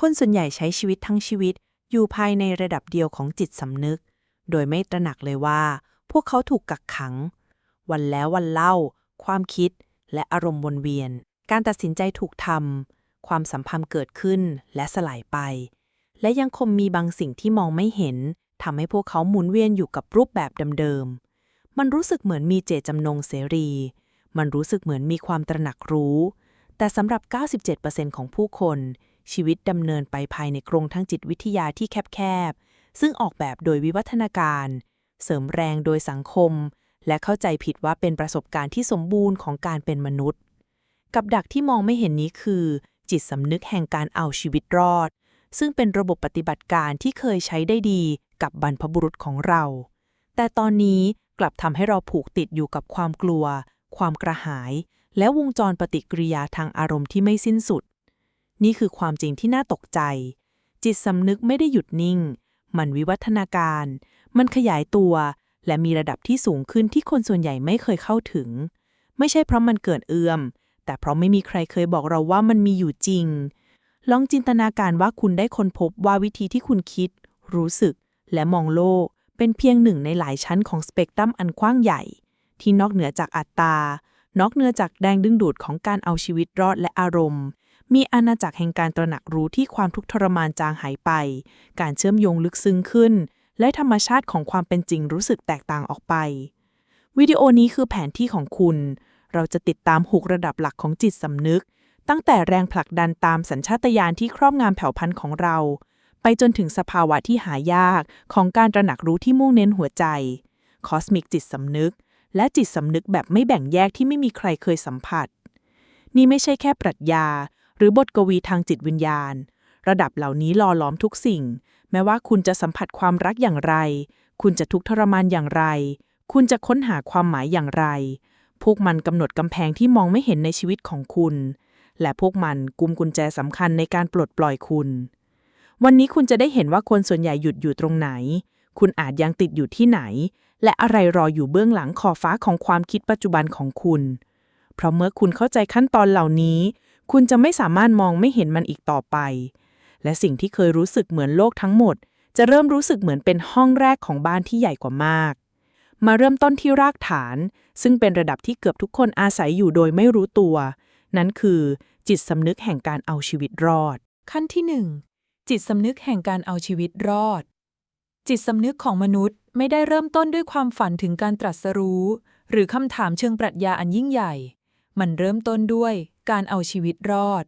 คนส่วนใหญ่ใช้ชีวิตทั้งชีวิตอยู่ภายในระดับเดียวของจิตสำนึก โดยไม่ตระหนักเลยว่า พวกเขาถูกกักขัง วันแล้ววันเล่า ความคิด และอารมณ์วนเวียน การตัดสินใจถูกทำความสัมพันธ์เกิดขึ้นและสลายไป และยังคงมีบางสิ่งที่มองไม่เห็นทำให้พวกเขาหมุนเวียนอยู่กับรูปแบบเดิมๆ มันรู้สึกเหมือนมีเจตจำนงเสรี มันรู้สึกเหมือนมีความตระหนักรู้ แต่สำหรับ 97%ของผู้คน ชีวิตดำเนินไปภายในกรงทางจิตวิทยาที่แคบๆ ซึ่งออกแบบโดยวิวัฒนาการ เสริมแรงโดยสังคม และเข้าใจผิดว่าเป็นประสบการณ์ที่สมบูรณ์ของการเป็นมนุษย์ กับดักที่มองไม่เห็นนี้คือ จิตสำนึกแห่งการเอาชีวิตรอด ซึ่งเป็นระบบปฏิบัติการที่เคยใช้ได้ดีกับบรรพบุรุษของเรา แต่ตอนนี้กลับทำให้เราผูกติดอยู่กับความกลัว ความกระหาย และวงจรปฏิกิริยาทางอารมณ์ที่ไม่สิ้นสุด นี่คือความจริงที่น่าตกใจ จิตสำนึกไม่ได้หยุดนิ่ง มันวิวัฒนาการ มันขยายตัว และมีระดับที่สูงขึ้นที่คนส่วนใหญ่ไม่เคยเข้าถึง ไม่ใช่เพราะมันเกิดเอื้อม แต่เพราะไม่มีใครเคยบอกเราว่ามันมีอยู่จริง ลองจินตนาการว่าคุณได้ค้นพบว่าวิธีที่คุณคิด รู้สึก และมองโลก เป็นเพียงหนึ่งในหลายชั้นของสเปกตรัมอันกว้างใหญ่ ที่นอกเหนือจากอัตตานอกเหนือจากแรงดึงดูดของการเอาชีวิตรอดและอารมณ์ มีอาณาจักรแห่งการตระหนักรู้ที่ความทุกข์ทรมานจางหายไป การเชื่อมโยงลึกซึ้งขึ้น และธรรมชาติของความเป็นจริงรู้สึกแตกต่างออกไป วิดีโอนี้คือแผนที่ของคุณ เราจะติดตามหกระดับหลักของจิตสำนึก ตั้งแต่แรงผลักดันตามสัญชาตญาณที่ครอบงำแผ่วพันธุ์ของเรา ไปจนถึงสภาวะที่หายากของการตระหนักรู้ที่มุ่งเน้นหัวใจคอสมิกจิตสำนึก และจิตสำนึกแบบไม่แบ่งแยกที่ไม่มีใครเคยสัมผัส นี่ไม่ใช่แค่ปรัชญา รือบทกวีทางจิตวิญญาณ ระดับเหล่านี้หล่อล้อมทุกสิ่ง แม้ว่าคุณจะสัมผัสความรักอย่างไร คุณจะทุกข์ทรมานอย่างไร คุณจะค้นหาความหมายอย่างไร พวกมันกำหนดกำแพงที่มองไม่เห็นในชีวิตของคุณ และพวกมันกุมกุญแจสำคัญในการปลดปล่อยคุณ วันนี้คุณจะได้เห็นว่าคนส่วนใหญ่หยุดอยู่ตรงไหน คุณอาจยังติดอยู่ที่ไหน และอะไรรออยู่เบื้องหลังขอบฟ้าของความคิดปัจจุบันของคุณ เพราะเมื่อคุณเข้าใจขั้นตอนเหล่านี้ คุณจะไม่สามารถมองไม่เห็นมันอีกต่อไป และสิ่งที่เคยรู้สึกเหมือนโลกทั้งหมด จะเริ่มรู้สึกเหมือนเป็นห้องแรกของบ้านที่ใหญ่กว่ามาก มาเริ่มต้นที่รากฐาน ซึ่งเป็นระดับที่เกือบทุกคนอาศัยอยู่โดยไม่รู้ตัว นั่นคือจิตสำนึกแห่งการเอาชีวิตรอด ขั้นที่หนึ่งจิตสำนึกแห่งการเอาชีวิตรอด จิตสำนึกของมนุษย์ไม่ได้เริ่มต้นด้วยความฝันถึงการตรัสรู้ หรือคำถามเชิงปรัชญาอันยิ่งใหญ่ มันเริ่มต้นด้วยการเอาชีวิตรอด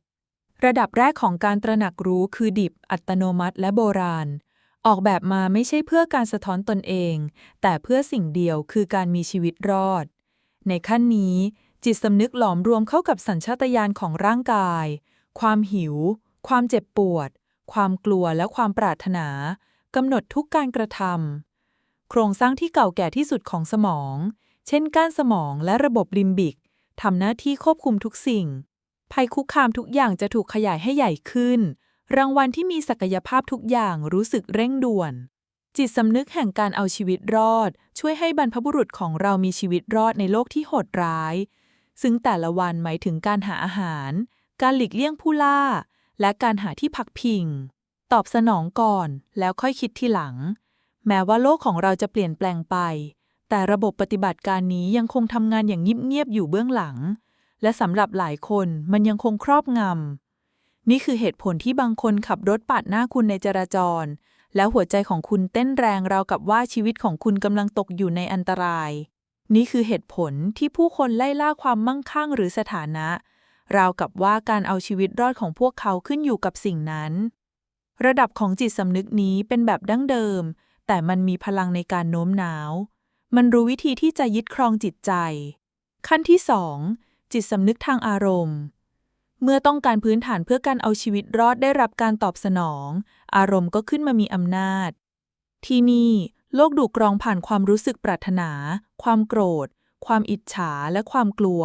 ระดับแรกของการตระหนักรู้คือดิบอัตโนมัติและโบราณ ออกแบบมาไม่ใช่เพื่อการสะท้อนตนเอง แต่เพื่อสิ่งเดียวคือการมีชีวิตรอด ในขั้นนี้ จิตสำนึกหลอมรวมเข้ากับสัญชาตญาณของร่างกาย ความหิว ความเจ็บปวด ความกลัวและความปรารถนากำหนดทุกการกระทำโครงสร้างที่เก่าแก่ที่สุดของสมอง เช่นก้านสมองและระบบลิมบิก ทำหน้าที่ควบคุมทุกสิ่ง ภัยคุกคามทุกอย่างจะถูกขยายให้ใหญ่ขึ้น รางวัลที่มีศักยภาพทุกอย่างรู้สึกเร่งด่วน จิตสำนึกแห่งการเอาชีวิตรอด ช่วยให้บรรพบุรุษของเรามีชีวิตรอดในโลกที่โหดร้าย ซึ่งแต่ละวันหมายถึงการหาอาหาร การหลีกเลี่ยงผู้ล่า และการหาที่พักพิง ตอบสนองก่อนแล้วค่อยคิดทีหลัง แม้ว่าโลกของเราจะเปลี่ยนแปลงไป แต่ระบบปฏิบัติการนี้ยังคงทำงานอย่างเงียบๆอยู่เบื้องหลัง และสำหรับหลายคนมันยังคงครอบงำ นี่คือเหตุผลที่บางคนขับรถปาดหน้าคุณในจราจร แล้วหัวใจของคุณเต้นแรงราวกับว่าชีวิตของคุณกำลังตกอยู่ในอันตราย นี่คือเหตุผลที่ผู้คนไล่ล่าความมั่งคั่งหรือสถานะ ราวกับว่าการเอาชีวิตรอดของพวกเขาขึ้นอยู่กับสิ่งนั้น ระดับของจิตสำนึกนี้เป็นแบบดั้งเดิม แต่มันมีพลังในการโน้มน้าว มันรู้วิธีที่จะยึดครองจิตใจ ขั้นที่สองจิตสำนึกทางอารมณ์ เมื่อต้องการพื้นฐานเพื่อการเอาชีวิตรอดได้รับการตอบสนอง อารมณ์ก็ขึ้นมามีอำนาจ ที่นี่ โลกดูกรองผ่านความรู้สึกปรารถนา ความโกรธ ความอิจฉาและความกลัว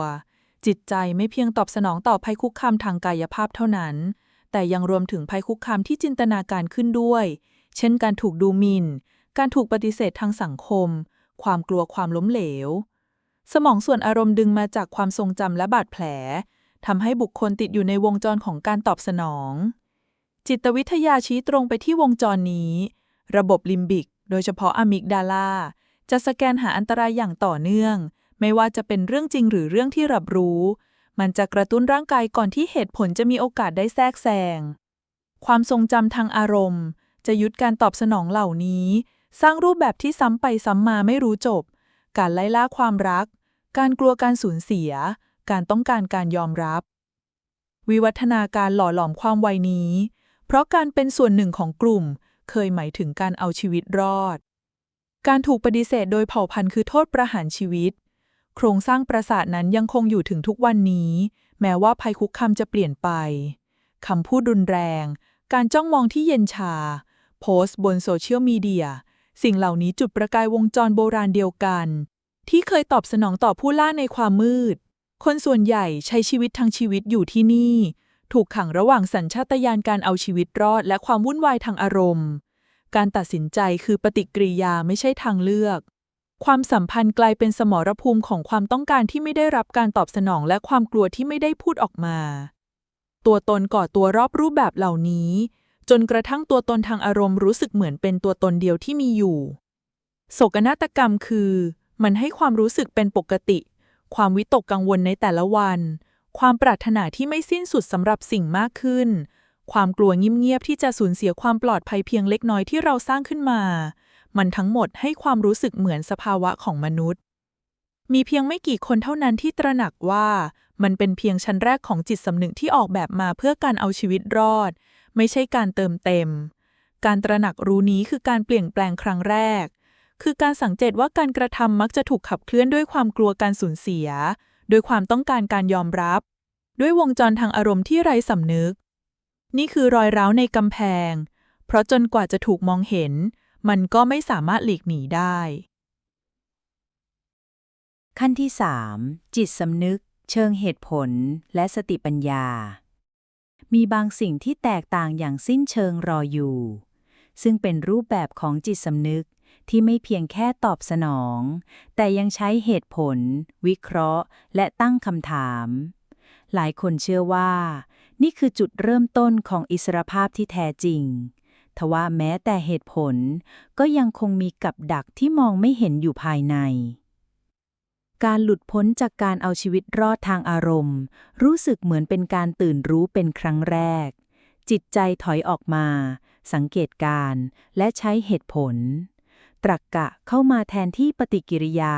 จิตใจไม่เพียงตอบสนองต่อภัยคุกคามทางกายภาพเท่านั้น แต่ยังรวมถึงภัยคุกคามที่จินตนาการขึ้นด้วย เช่นการถูกดูหมิน่น การถูกปฏิเสธทางสังคม ความกลัวความล้มเหลว สมองส่วนอารมณ์ดึงมาจากความทรงจำและบาดแผลทำให้บุคคลติดอยู่ในวงจรของการตอบสนอง จิตวิทยาชี้ตรงไปที่วงจรนี้ ระบบลิมบิก โดยเฉพาะอะมิกดาลาจะสแกนหาอันตรายอย่างต่อเนื่อง ไม่ว่าจะเป็นเรื่องจริงหรือเรื่องที่รับรู้ มันจะกระตุ้นร่างกายก่อนที่เหตุผลจะมีโอกาสได้แทรกแซง ความทรงจำทางอารมณ์ จะยุดการตอบสนองเหล่านี้ สร้างรูปแบบที่ซ้ำไปซ้ำมาไม่รู้จบ การไล่ล่าความรัก การกลัวการสูญเสีย การต้องการการยอมรับ วิวัฒนาการหล่อหลอมความวัยนี้ เพราะการเป็นส่วนหนึ่งของกลุ่ม เคยหมายถึงการเอาชีวิตรอด การถูกปฏิเสธโดยเผ่าพันธุ์คือโทษประหารชีวิต โครงสร้างประสาทนั้นยังคงอยู่ถึงทุกวันนี้ แม้ว่าภัยคุกคามจะเปลี่ยนไปคำพูดรุนแรง การจ้องมองที่เย็นชา โพสต์บนโซเชียลมีเดีย สิ่งเหล่านี้จุดประกายวงจรโบราณเดียวกัน ที่เคยตอบสนองต่อผู้ล่าในความมืด คนส่วนใหญ่ใช้ชีวิตทั้งชีวิตอยู่ที่นี่ ถูกขังระหว่างสัญชาตญาณการเอาชีวิตรอดและความวุ่นวายทางอารมณ์ การตัดสินใจคือปฏิกิริยาไม่ใช่ทางเลือก ความสัมพันธ์กลายเป็นสมรภูมิของความต้องการที่ไม่ได้รับการตอบสนองและความกลัวที่ไม่ได้พูดออกมา ตัวตนก่อตัวรอบรูปแบบเหล่านี้ จนกระทั่งตัวตนทางอารมณ์รู้สึกเหมือนเป็นตัวตนเดียวที่มีอยู่ โศกนาฏกรรมคือ มันให้ความรู้สึกเป็นปกติ ความวิตกกังวลในแต่ละวัน ความปรารถนาที่ไม่สิ้นสุดสำหรับสิ่งมากขึ้น ความกลัวเงียบๆที่จะสูญเสียความปลอดภัยเพียงเล็กน้อยที่เราสร้างขึ้นมา มันทั้งหมดให้ความรู้สึกเหมือนสภาวะของมนุษย์มีเพียงไม่กี่คนเท่านั้นที่ตระหนักว่า มันเป็นเพียงชั้นแรกของจิตสำนึกที่ออกแบบมาเพื่อการเอาชีวิตรอด ไม่ใช่การเติมเต็ม การตระหนักรู้นี้คือการเปลี่ยนแปลงครั้งแรก คือการสังเกตว่าการกระทำมักจะถูกขับเคลื่อนด้วยความกลัวการสูญเสียโดยความต้องการการยอมรับ ด้วยวงจรทางอารมณ์ที่ไร้สำนึก นี่คือรอยร้าวในกำแพง เพราะจนกว่าจะถูกมองเห็น มันก็ไม่สามารถหลีกหนีได้ ขั้นที่ 3 จิตสำนึก เชิงเหตุผลและสติปัญญา มีบางสิ่งที่แตกต่างอย่างสิ้นเชิงรออยู่ ซึ่งเป็นรูปแบบของจิตสำนึกที่ไม่เพียงแค่ตอบสนอง แต่ยังใช้เหตุผล วิเคราะห์ และตั้งคำถาม หลายคนเชื่อว่า นี่คือจุดเริ่มต้นของอิสรภาพที่แท้จริง ทว่าแม้แต่เหตุผลก็ยังคงมีกับดักที่มองไม่เห็นอยู่ภายใน การหลุดพ้นจากการเอาชีวิตรอดทางอารมณ์ รู้สึกเหมือนเป็นการตื่นรู้เป็นครั้งแรก จิตใจถอยออกมา สังเกตการและใช้เหตุผล ตรรกกะเข้ามาแทนที่ปฏิกิริยา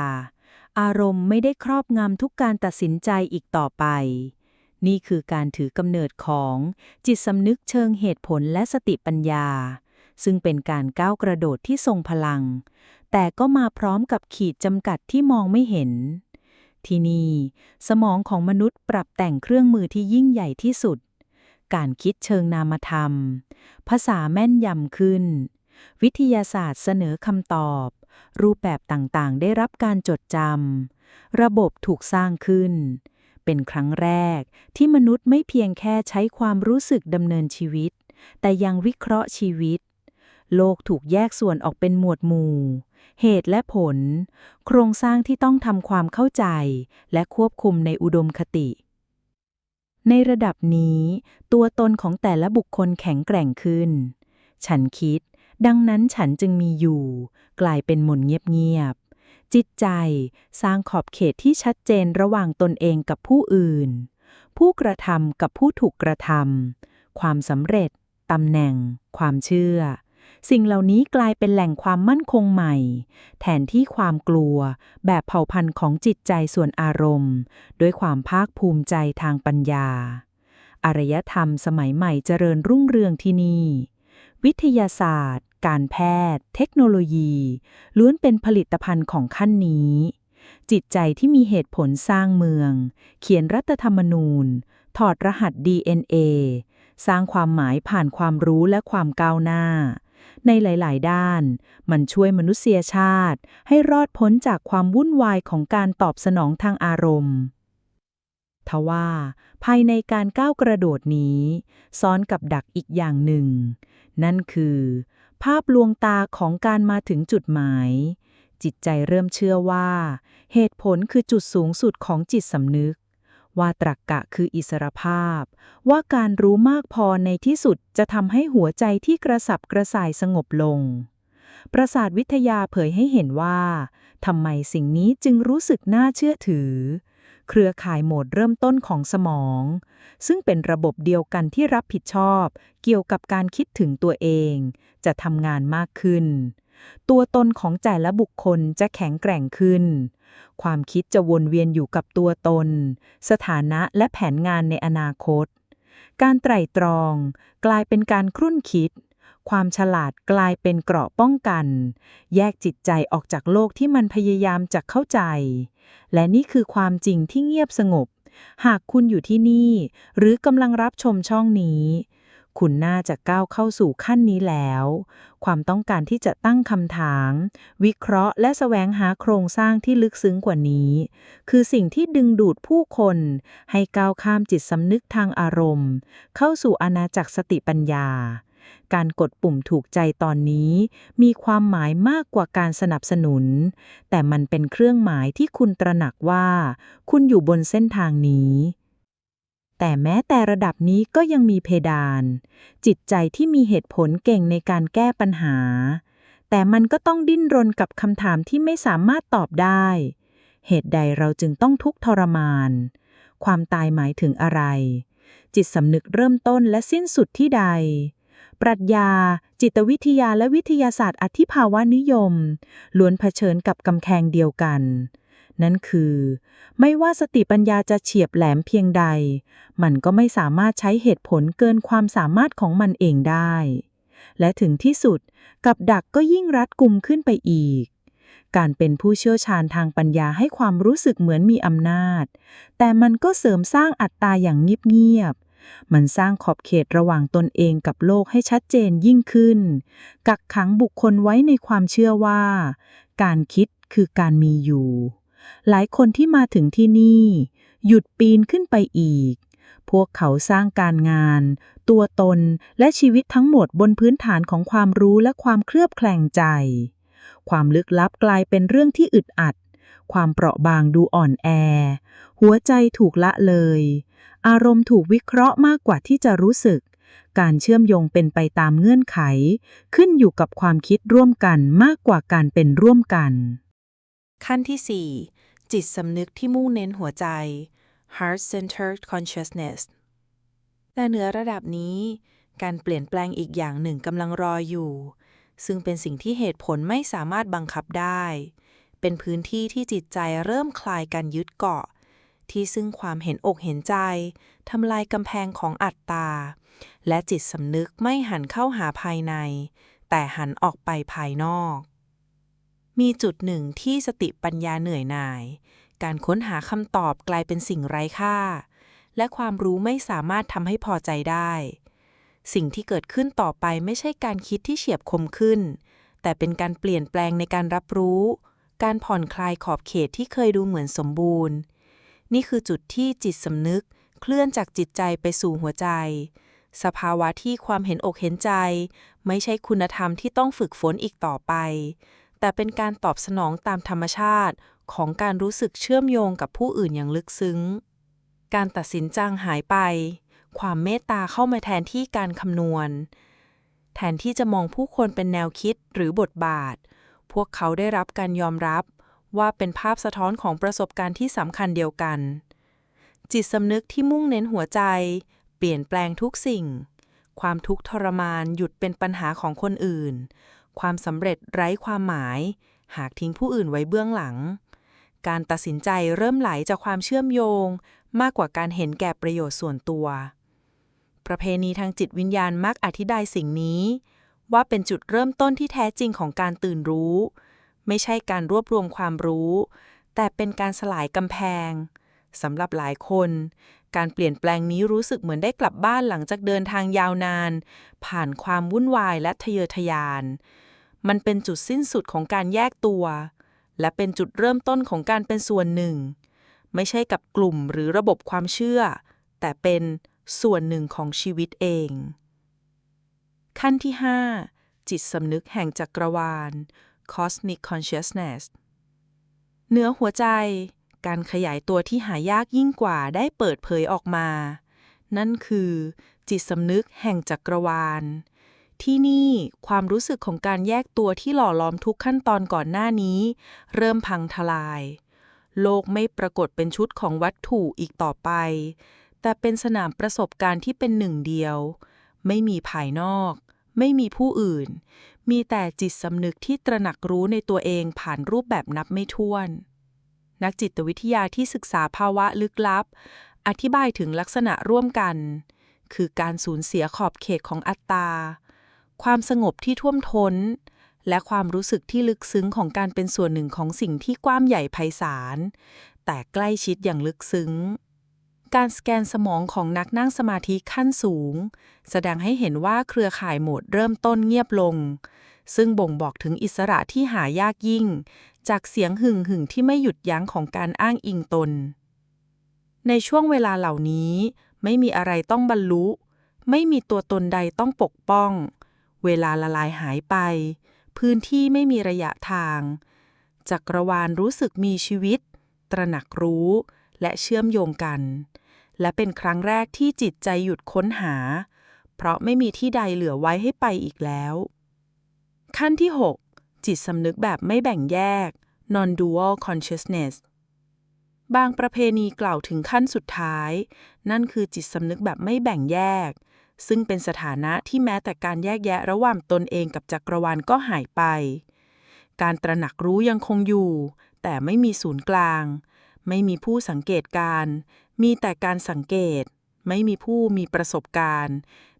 อารมณ์ไม่ได้ครอบงำทุกการตัดสินใจอีกต่อไป นี่คือการถือกำเนิดของจิตสำนึกเชิงเหตุผลและสติปัญญาซึ่งเป็นการก้าวกระโดดที่ทรงพลัง แต่ก็มาพร้อมกับขีดจำกัดที่มองไม่เห็น ที่นี่สมองของมนุษย์ปรับแต่งเครื่องมือที่ยิ่งใหญ่ที่สุด การคิดเชิงนามธรรม ภาษาแม่นยำขึ้น วิทยาศาสตร์เสนอคำตอบ รูปแบบต่างๆ ได้รับการจดจำ ระบบถูกสร้างขึ้น เป็นครั้งแรกที่มนุษย์ไม่เพียงแค่ใช้ความรู้สึกดำเนินชีวิต แต่ยังวิเคราะห์ชีวิต โลกถูกแยกส่วนออกเป็นหมวดหมู่ เหตุและผล โครงสร้างที่ต้องทำความเข้าใจ และควบคุมในอุดมคติ ในระดับนี้ ตัวตนของแต่ละบุคคลแข็งแกร่งขึ้น ฉันคิด ดังนั้นฉันจึงมีอยู่ กลายเป็นหมนเงียบๆ จิตใจ สร้างขอบเขตที่ชัดเจนระหว่างตนเองกับผู้อื่น ผู้กระทำกับผู้ถูกกระทำความสำเร็จ ตำแหน่ง ความเชื่อ สิ่งเหล่านี้กลายเป็นแหล่งความมั่นคงใหม่ แทนที่ความกลัว แบบเผ่าพันธุ์ของจิตใจส่วนอารมณ์ ด้วยความภาคภูมิใจทางปัญญา อารยธรรมสมัยใหม่เจริญรุ่งเรืองที่นี่ วิทยาศาสตร์ การแพทย์ เทคโนโลยี ล้วนเป็นผลิตภัณฑ์ของขั้นนี้จิตใจที่มีเหตุผลสร้างเมือง เขียนรัฐธรรมนูญ ถอดรหัส DNA สร้างความหมายผ่านความรู้และความก้าวหน้า ในหลาย ๆ ด้าน มันช่วยมนุษยชาติ ให้รอดพ้นจากความวุ่นวายของการตอบสนองทางอารมณ์ทว่า ภายในการก้าวกระโดดนี้ ซ้อนกับดักอีกอย่างหนึ่ง นั่นคือ ภาพลวงตาของการมาถึงจุดหมาย จิตใจเริ่มเชื่อว่า เหตุผลคือจุดสูงสุดของจิตสำนึก ว่าตรรกกะคืออิสรภาพ ว่าการรู้มากพอในที่สุดจะทำให้หัวใจที่กระสับกระส่ายสงบลง ประสาทวิทยาเผยให้เห็นว่าทำไมสิ่งนี้จึงรู้สึกน่าเชื่อถือ เครือข่ายโหมดเริ่มต้นของสมอง ซึ่งเป็นระบบเดียวกันที่รับผิดชอบ เกี่ยวกับการคิดถึงตัวเอง จะทำงานมากขึ้นตัวตนของแต่ละบุคคลจะแข็งแกร่งขึ้น ความคิดจะวนเวียนอยู่กับตัวตน สถานะและแผนงานในอนาคต การไตร่ตรอง กลายเป็นการครุ่นคิด ความฉลาดกลายเป็นเกราะป้องกัน แยกจิตใจออกจากโลกที่มันพยายามจะเข้าใจ และนี่คือความจริงที่เงียบสงบ หากคุณอยู่ที่นี่ หรือกำลังรับชมช่องนี้ คุณน่าจะก้าวเข้าสู่ขั้นนี้แล้ว ความต้องการที่จะตั้งคำถาม วิเคราะห์และแสวงหาโครงสร้างที่ลึกซึ้งกว่านี้ คือสิ่งที่ดึงดูดผู้คน ให้ก้าวข้ามจิตสำนึกทางอารมณ์ เข้าสู่อาณาจักรสติปัญญา การกดปุ่มถูกใจตอนนี้ มีความหมายมากกว่าการสนับสนุน แต่มันเป็นเครื่องหมายที่คุณตระหนักว่า คุณอยู่บนเส้นทางนี้ แต่แม้แต่ระดับนี้ก็ยังมีเพดาน จิตใจที่มีเหตุผลเก่งในการแก้ปัญหา แต่มันก็ต้องดิ้นรนกับคำถามที่ไม่สามารถตอบได้ เหตุใดเราจึงต้องทุกข์ทรมาน ความตายหมายถึงอะไร จิตสำนึกเริ่มต้นและสิ้นสุดที่ใด ปรัชญา จิตวิทยาและวิทยาศาสตร์อธิภาวะนิยม ล้วนเผชิญกับกำแพงเดียวกัน นั่นคือ ไม่ว่าสติปัญญาจะเฉียบแหลมเพียงใด มันก็ไม่สามารถใช้เหตุผลเกินความสามารถของมันเองได้ และถึงที่สุดกับดักก็ยิ่งรัดกุมขึ้นไปอีก การเป็นผู้เชี่ยวชาญทางปัญญาให้ความรู้สึกเหมือนมีอำนาจ แต่มันก็เสริมสร้างอัตตาอย่างเงียบๆมันสร้างขอบเขตระหว่างตนเองกับโลกให้ชัดเจนยิ่งขึ้น กักขังบุคคลไว้ในความเชื่อว่า การคิดคือการมีอยู่ หลายคนที่มาถึงที่นี่ หยุดปีนขึ้นไปอีก พวกเขาสร้างการงาน ตัวตนและชีวิตทั้งหมดบนพื้นฐานของความรู้และความเคลือบแคลงใจ ความลึกลับกลายเป็นเรื่องที่อึดอัด ความเปราะบางดูอ่อนแอ หัวใจถูกละเลย อารมณ์ถูกวิเคราะห์มากกว่าที่จะรู้สึกการเชื่อมโยงเป็นไปตามเงื่อนไข ขึ้นอยู่กับความคิดร่วมกันมากกว่าการเป็นร่วมกัน ขั้นที่4 จิตสำนึกที่มุ่งเน้นหัวใจ heart-centered consciousness แต่เหนือระดับนี้ การเปลี่ยนแปลงอีกอย่างหนึ่งกำลังรออยู่ ซึ่งเป็นสิ่งที่เหตุผลไม่สามารถบังคับได้ เป็นพื้นที่ที่จิตใจเริ่มคลายการยึดเกาะ ที่ซึ่งความเห็นอกเห็นใจทำลายกำแพงของอัตตา และจิตสำนึกไม่หันเข้าหาภายใน แต่หันออกไปภายนอก มีจุดหนึ่งที่สติปัญญาเหนื่อยหน่าย การค้นหาคำตอบกลายเป็นสิ่งไร้ค่า และความรู้ไม่สามารถทำให้พอใจได้ สิ่งที่เกิดขึ้นต่อไปไม่ใช่การคิดที่เฉียบคมขึ้น แต่เป็นการเปลี่ยนแปลงในการรับรู้ การผ่อนคลายขอบเขตที่เคยดูเหมือนสมบูรณ์ นี่คือจุดที่จิตสำนึกเคลื่อนจากจิตใจไปสู่หัวใจ สภาวะที่ความเห็นอกเห็นใจ ไม่ใช่คุณธรรมที่ต้องฝึกฝนอีกต่อไป แต่เป็นการตอบสนองตามธรรมชาติของการรู้สึกเชื่อมโยงกับผู้อื่นอย่างลึกซึ้ง การตัดสินจางหายไป ความเมตตาเข้ามาแทนที่การคำนวณ แทนที่จะมองผู้คนเป็นแนวคิดหรือบทบาท พวกเขาได้รับการยอมรับว่าเป็นภาพสะท้อนของประสบการณ์ที่สำคัญเดียวกัน จิตสำนึกที่มุ่งเน้นหัวใจ เปลี่ยนแปลงทุกสิ่ง ความทุกข์ทรมานหยุดเป็นปัญหาของคนอื่น ความสำเร็จไร้ความหมาย หากทิ้งผู้อื่นไว้เบื้องหลัง การตัดสินใจเริ่มไหลจากความเชื่อมโยง มากกว่าการเห็นแก่ประโยชน์ส่วนตัว ประเพณีทางจิตวิญญาณมักอธิบายสิ่งนี้ ว่าเป็นจุดเริ่มต้นที่แท้จริงของการตื่นรู้ ไม่ใช่การรวบรวมความรู้ แต่เป็นการสลายกำแพงสำหรับหลายคน การเปลี่ยนแปลงนี้รู้สึกเหมือนได้กลับบ้านหลังจากเดินทางยาวนาน ผ่านความวุ่นวายและทะเยอทะยาน มันเป็นจุดสิ้นสุดของการแยกตัว และเป็นจุดเริ่มต้นของการเป็นส่วนหนึ่ง ไม่ใช่กับกลุ่มหรือระบบความเชื่อ แต่เป็นส่วนหนึ่งของชีวิตเอง ขั้นที่ 5 จิตสำนึกแห่งจักรวาล cosmic consciousness เหนือหัวใจ การขยายตัวที่หายากยิ่งกว่าได้เปิดเผยออกมา นั่นคือ จิตสำนึกแห่งจักรวาล ที่นี่ความรู้สึกของการแยกตัวที่หล่อล้อมทุกขั้นตอนก่อนหน้านี้ เริ่มพังทลาย โลกไม่ปรากฏเป็นชุดของวัตถุอีกต่อไป แต่เป็นสนามประสบการณ์ที่เป็นหนึ่งเดียว ไม่มีภายนอก ไม่มีผู้อื่น มีแต่จิตสำนึกที่ตระหนักรู้ในตัวเองผ่านรูปแบบนับไม่ถ้วน นักจิตวิทยาที่ศึกษาภาวะลึกลับ อธิบายถึงลักษณะร่วมกัน คือการสูญเสียขอบเขตของอัตตา ความสงบที่ท่วมท้น และความรู้สึกที่ลึกซึ้งของการเป็นส่วนหนึ่งของสิ่งที่กว้างใหญ่ไพศาล แต่ใกล้ชิดอย่างลึกซึ้งการสแกนสมองของนักนั่งสมาธิขั้นสูง แสดงให้เห็นว่าเครือข่ายโหมดเริ่มต้นเงียบลง ซึ่งบ่งบอกถึงอิสระที่หายากยิ่ง จากเสียงหึ่งหึ่งที่ไม่หยุดยั้งของการอ้างอิงตน ในช่วงเวลาเหล่านี้ ไม่มีอะไรต้องบรรลุ ไม่มีตัวตนใดต้องปกป้อง เวลาละลายหายไป พื้นที่ไม่มีระยะทาง จักรวาลรู้สึกมีชีวิต ตระหนักรู้และเชื่อมโยงกัน และเป็นครั้งแรกที่จิตใจหยุดค้นหา เพราะไม่มีที่ใดเหลือไว้ให้ไปอีกแล้ว ขั้นที่ 6 จิตสำนึกแบบไม่แบ่งแยก non-dual consciousness บางประเพณีกล่าวถึงขั้นสุดท้าย นั่นคือจิตสำนึกแบบไม่แบ่งแยก ซึ่งเป็นสถานะที่แม้แต่การแยกแยะระหว่างตนเองกับจักรวาลก็หายไป การตระหนักรู้ยังคงอยู่ แต่ไม่มีศูนย์กลาง ไม่มีผู้สังเกตการ มีแต่การสังเกต ไม่มีผู้มีประสบการณ์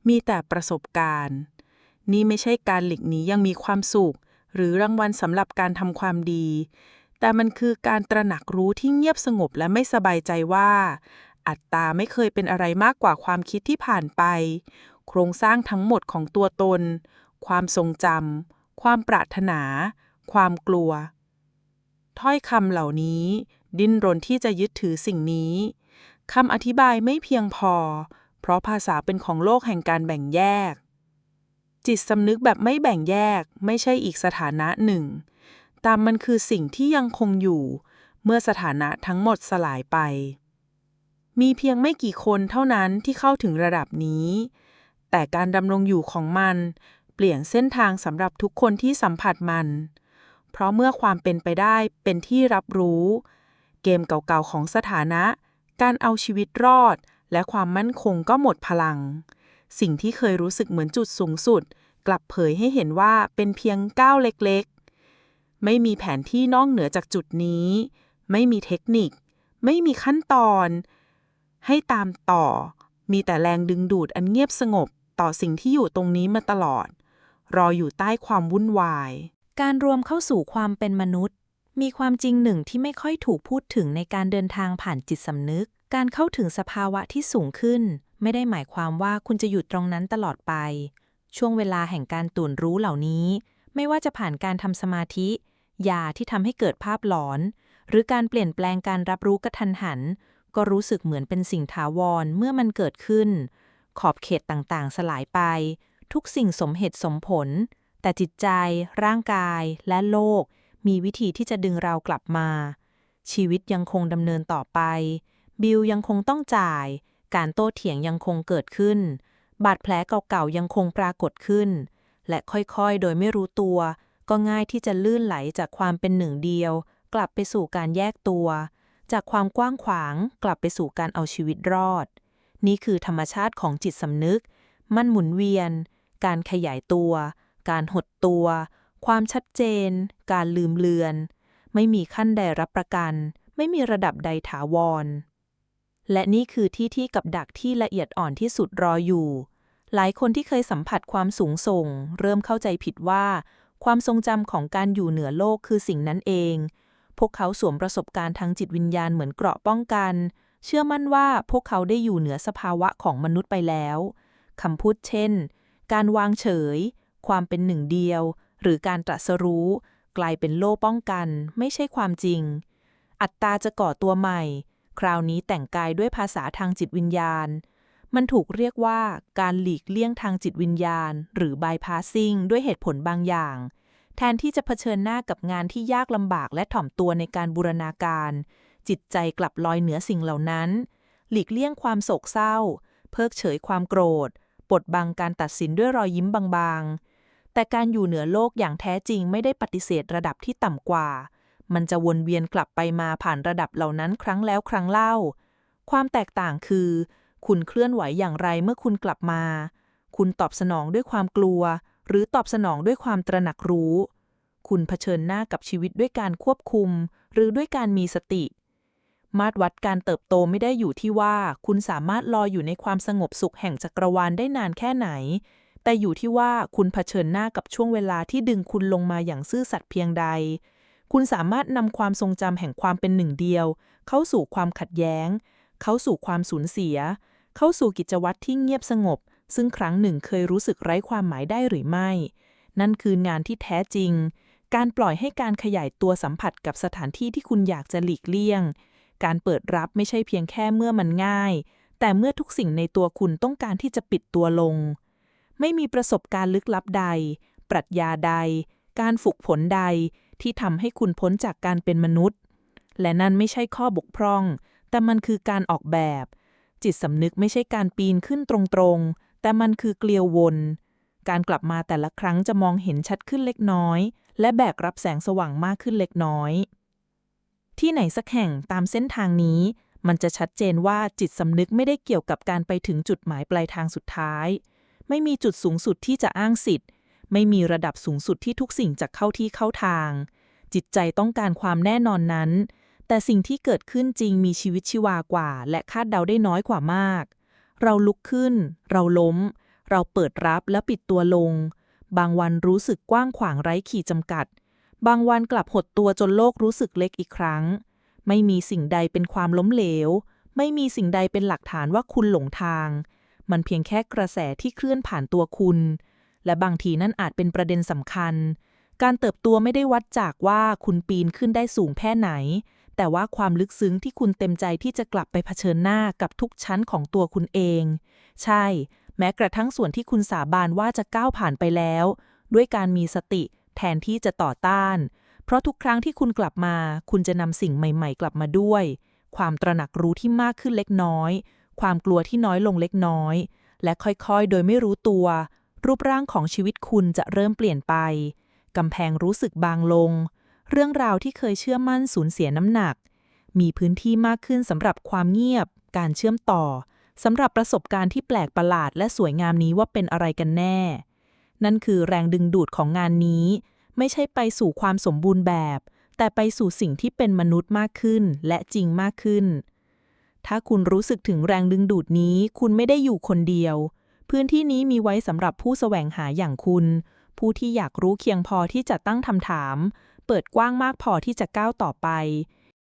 มีแต่ประสบการณ์ นี่ไม่ใช่การหลีกหนียังมีความสุข หรือรางวัลสำหรับการทำความดี แต่มันคือการตระหนักรู้ที่เงียบสงบและไม่สบายใจว่า อัตตาไม่เคยเป็นอะไรมากกว่าความคิดที่ผ่านไป โครงสร้างทั้งหมดของตัวตน ความทรงจำความปรารถนา ความกลัว ถ้อยคำเหล่านี้ ดิ้นรนที่จะยึดถือสิ่งนี้คำอธิบายไม่เพียงพอ เพราะภาษาเป็นของโลกแห่งการแบ่งแยก จิตสำนึกแบบไม่แบ่งแยก ไม่ใช่อีกสถานะหนึ่ง ตามมันคือสิ่งที่ยังคงอยู่ เมื่อสถานะทั้งหมดสลายไป มีเพียงไม่กี่คนเท่านั้นที่เข้าถึงระดับนี้ แต่การดำรงอยู่ของมัน เปลี่ยนเส้นทางสำหรับทุกคนที่สัมผัสมัน เพราะเมื่อความเป็นไปได้เป็นที่รับรู้ เกมเก่าๆของสถานะ การเอาชีวิตรอด และความมั่นคงก็หมดพลัง สิ่งที่เคยรู้สึกเหมือนจุดสูงสุด กลับเผยให้เห็นว่าเป็นเพียงก้าวเล็กๆ ไม่มีแผนที่นอกเหนือจากจุดนี้ ไม่มีเทคนิค ไม่มีขั้นตอน ให้ตามต่อ มีแต่แรงดึงดูดอันเงียบสงบต่อสิ่งที่อยู่ตรงนี้มาตลอด รออยู่ใต้ความวุ่นวาย การรวมเข้าสู่ความเป็นมนุษย์ มีความจริงหนึ่งที่ไม่ค่อยถูกพูดถึงในการเดินทางผ่านจิตสำนึก การเข้าถึงสภาวะที่สูงขึ้น ไม่ได้หมายความว่าคุณจะอยู่ตรงนั้นตลอดไป ช่วงเวลาแห่งการตื่นรู้เหล่านี้ ไม่ว่าจะผ่านการทำสมาธิ ยาที่ทำให้เกิดภาพหลอน หรือการเปลี่ยนแปลงการรับรู้กระทันหัน ก็รู้สึกเหมือนเป็นสิ่งถาวรเมื่อมันเกิดขึ้น ขอบเขตต่างๆ สลายไป ทุกสิ่งสมเหตุสมผล แต่จิตใจ ร่างกายและโลก มีวิธีที่จะดึงเรากลับมา ชีวิตยังคงดำเนินต่อไป บิลยังคงต้องจ่าย การโต้เถียงยังคงเกิดขึ้น บาดแผลเก่าๆยังคงปรากฏขึ้น และค่อยๆ โดยไม่รู้ตัว ก็ง่ายที่จะลื่นไหลจากความเป็นหนึ่งเดียว กลับไปสู่การแยกตัว จากความกว้างขวางกลับไปสู่การเอาชีวิตรอด นี่คือธรรมชาติของจิตสำนึก มันหมุนเวียน การขยายตัว การหดตัว ความชัดเจน การลืมเลือน ไม่มีขั้นใดรับประกัน ไม่มีระดับใดถาวร และนี่คือที่ที่กับดักที่ละเอียดอ่อนที่สุดรออยู่ หลายคนที่เคยสัมผัสความสูงส่ง เริ่มเข้าใจผิดว่า ความทรงจำของการอยู่เหนือโลกคือสิ่งนั้นเอง พวกเขาสวมประสบการณ์ทางจิตวิญญาณเหมือนเกราะป้องกัน เชื่อมั่นว่าพวกเขาได้อยู่เหนือสภาวะของมนุษย์ไปแล้วคำพูดเช่น การวางเฉย ความเป็นหนึ่งเดียว หรือการตรัสรู้ กลายเป็นโล่ป้องกัน ไม่ใช่ความจริง อัตตาจะก่อตัวใหม่ คราวนี้แต่งกายด้วยภาษาทางจิตวิญญาณ มันถูกเรียกว่าการหลีกเลี่ยงทางจิตวิญญาณ หรือ bypassing ด้วยเหตุผลบางอย่าง แทนที่จะเผชิญหน้ากับงานที่ยากลำบากและถ่อมตัวในการบูรณาการ จิตใจกลับลอยเหนือสิ่งเหล่านั้น หลีกเลี่ยงความโศกเศร้า เพิกเฉยความโกรธปดบังการตัดสินด้วยรอยยิ้มบางๆ แต่การอยู่เหนือโลกอย่างแท้จริงไม่ได้ปฏิเสธระดับที่ต่ำกว่า มันจะวนเวียนกลับไปมาผ่านระดับเหล่านั้นครั้งแล้วครั้งเล่า ความแตกต่างคือ คุณเคลื่อนไหวอย่างไรเมื่อคุณกลับมา คุณตอบสนองด้วยความกลัว หรือตอบสนองด้วยความตระหนักรู้ คุณเผชิญหน้ากับชีวิตด้วยการควบคุม หรือด้วยการมีสติ มาตรวัดการเติบโตไม่ได้อยู่ที่ว่า คุณสามารถลอยอยู่ในความสงบสุขแห่งจักรวาลได้นานแค่ไหนแต่อยู่ที่ว่าคุณเผชิญหน้ากับช่วงเวลาที่ดึงคุณลงมาอย่างซื่อสัตย์เพียงใด คุณสามารถนำความทรงจำแห่งความเป็นหนึ่งเดียว เข้าสู่ความขัดแย้ง เข้าสู่ความสูญเสีย เข้าสู่กิจวัตรที่เงียบสงบ ซึ่งครั้งหนึ่งเคยรู้สึกไร้ความหมายได้หรือไม่ นั่นคืองานที่แท้จริง การปล่อยให้การขยายตัวสัมผัสกับสถานที่ที่คุณอยากจะหลีกเลี่ยง การเปิดรับไม่ใช่เพียงแค่เมื่อมันง่าย แต่เมื่อทุกสิ่งในตัวคุณต้องการที่จะปิดตัวลง ไม่มีประสบการณ์ลึกลับใด ปรัชญาใด การฝึกผลใด ที่ทำให้คุณพ้นจากการเป็นมนุษย์ และนั่นไม่ใช่ข้อบกพร่อง แต่มันคือการออกแบบ จิตสำนึกไม่ใช่การปีนขึ้นตรงๆ แต่มันคือเกลียววน การกลับมาแต่ละครั้งจะมองเห็นชัดขึ้นเล็กน้อย และแบกรับแสงสว่างมากขึ้นเล็กน้อย ที่ไหนสักแห่งตามเส้นทางนี้ มันจะชัดเจนว่าจิตสำนึกไม่ได้เกี่ยวกับการไปถึงจุดหมายปลายทางสุดท้าย ไม่มีจุดสูงสุดที่จะอ้างสิทธิ์ ไม่มีระดับสูงสุดที่ทุกสิ่งจะเข้าที่เข้าทาง จิตใจต้องการความแน่นอนนั้น แต่สิ่งที่เกิดขึ้นจริงมีชีวิตชีวากว่า และคาดเดาได้น้อยกว่ามาก เราลุกขึ้น เราล้ม เราเปิดรับและปิดตัวลง บางวันรู้สึกกว้างขวางไร้ขีดจำกัด บางวันกลับหดตัวจนโลกรู้สึกเล็กอีกครั้ง ไม่มีสิ่งใดเป็นความล้มเหลว ไม่มีสิ่งใดเป็นหลักฐานว่าคุณหลงทาง มันเพียงแค่กระแสที่เคลื่อนผ่านตัวคุณ และบางทีนั่นอาจเป็นประเด็นสำคัญ การเติบโตไม่ได้วัดจากว่าคุณปีนขึ้นได้สูงแค่ไหน แต่ว่าความลึกซึ้งที่คุณเต็มใจที่จะกลับไปเผชิญหน้ากับทุกชั้นของตัวคุณเอง ใช่ แม้กระทั่งส่วนที่คุณสาบานว่าจะก้าวผ่านไปแล้ว ด้วยการมีสติแทนที่จะต่อต้าน เพราะทุกครั้งที่คุณกลับมา คุณจะนำสิ่งใหม่ ๆ กลับมาด้วย ความตระหนักรู้ที่มากขึ้นเล็กน้อย ความกลัวที่น้อยลงเล็กน้อย และค่อยๆ โดยไม่รู้ตัว รูปร่างของชีวิตคุณจะเริ่มเปลี่ยนไป กำแพงรู้สึกบางลง เรื่องราวที่เคยเชื่อมั่นสูญเสียน้ำหนัก มีพื้นที่มากขึ้นสำหรับความเงียบ การเชื่อมต่อสำหรับประสบการณ์ที่แปลกประหลาดและสวยงามนี้ว่าเป็นอะไรกันแน่ นั่นคือแรงดึงดูดของงานนี้ ไม่ใช่ไปสู่ความสมบูรณ์แบบ แต่ไปสู่สิ่งที่เป็นมนุษย์มากขึ้นและจริงมากขึ้น ถ้าคุณรู้สึกถึงแรงดึงดูดนี้ คุณไม่ได้อยู่คนเดียว พื้นที่นี้มีไว้สำหรับผู้แสวงหาอย่างคุณ ผู้ที่อยากรู้เคียงพอที่จะตั้งคำถาม เปิดกว้างมากพอที่จะก้าวต่อไป